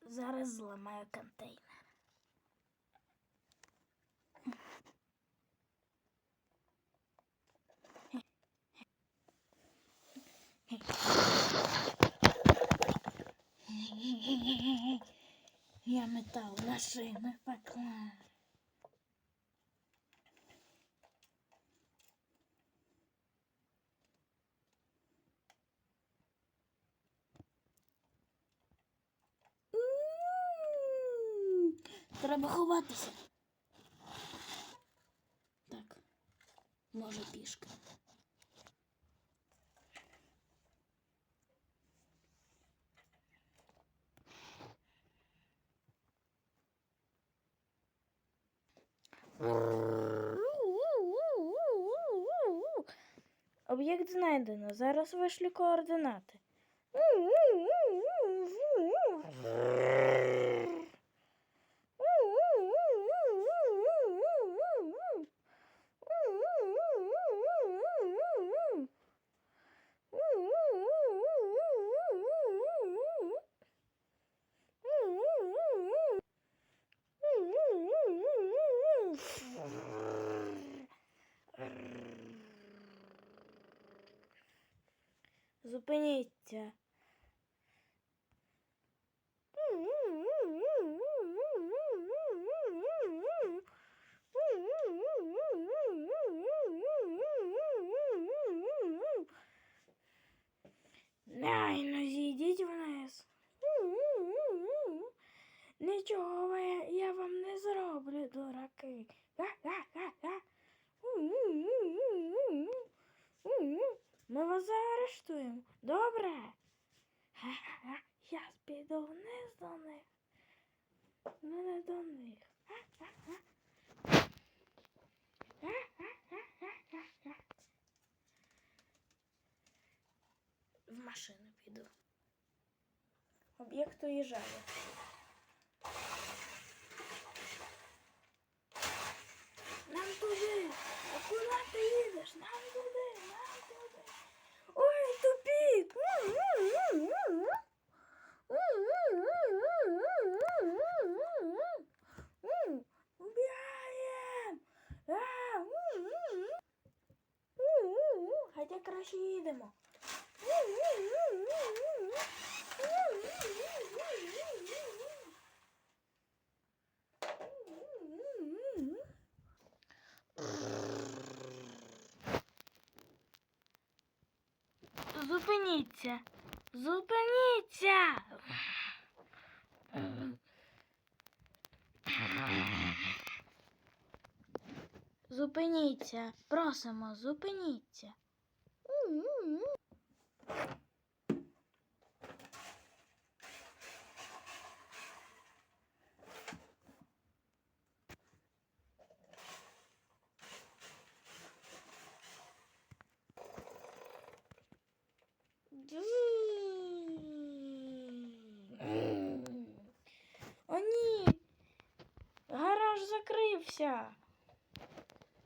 Зараз зламаю контейнер. Я метал на шину поклав. М, Треба ховатися. Так, може пішки. Об'єкт знайдено. Зараз вишлю координати. Зупиніться. Машину піду. Об'єкт уїжджає. Нам туди. А куди ти їдеш? Нам туди, нам туди. Ой, тупік. Убігаєм. Хоча краще їдемо. Зупиніться. Зупиніться. Зупиніться. Просимо, зупиніться. закрився.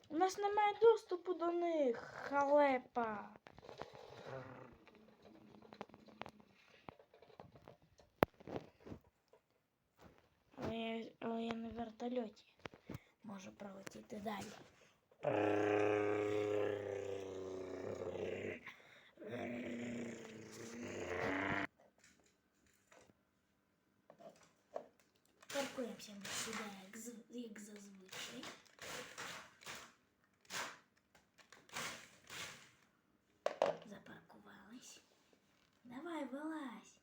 У нас немає доступу до них, халепа. Але я, але я на вертольоті можу пролетіти далі. Ми сюди, як зазвичай. Запаркувались. Давай, вилазь.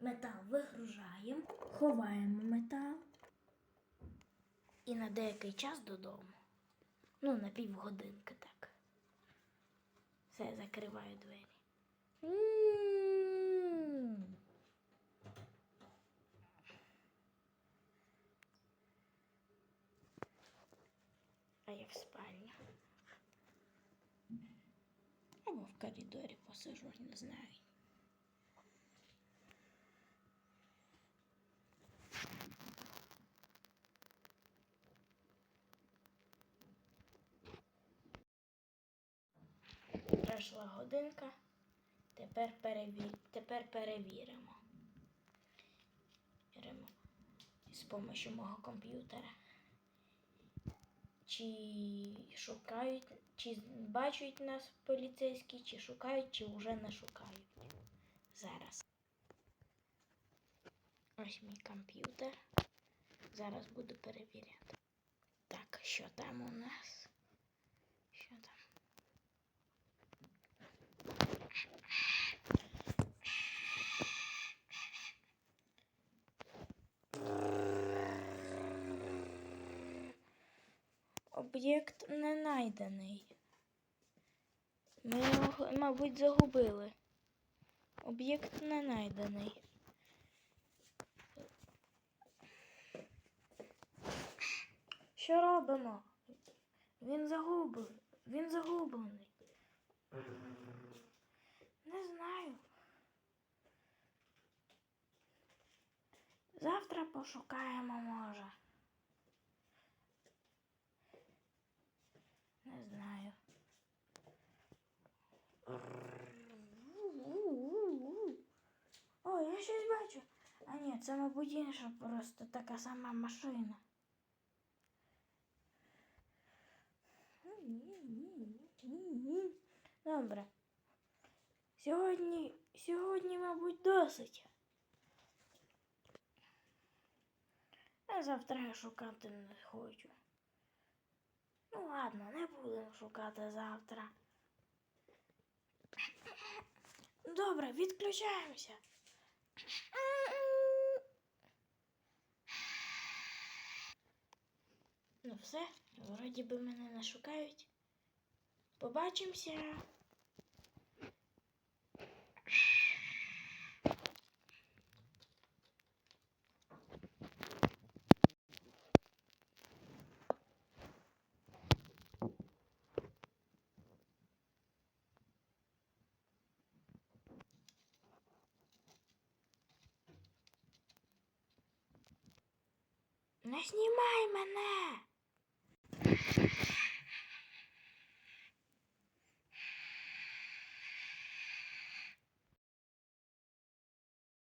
Метал вигружаємо, ховаємо метал. І на деякий час додому. Ну, на півгодинки так. Все, закриваю двері. А я в спальні. Або в коридорі посижу, не знаю. Пройшла годинка. Тепер, перевір... Тепер перевіримо. Віримо з допомогою мого комп'ютера. Чи шукають, чи бачать нас поліцейські, чи шукають, чи вже не шукають. Зараз. Ось мій комп'ютер. Зараз буду перевіряти. Так, що там у нас? Що там? Об'єкт не найдений. Ми його, мабуть, загубили. Об'єкт не найдений. Що робимо? Він загубив. Він загублений. Не знаю. Завтра пошукаємо, може. Не знаю. О, я щось бачу. А ні, це, мабуть, інша просто така сама машина. Добре. Сьогодні, сьогодні, мабуть, досить. А завтра я шукати не хочу. Ну ладно, не будемо шукати завтра. Добре, відключаємося. Ну все, вроді би мене не шукають. Побачимося. Не знімай мене.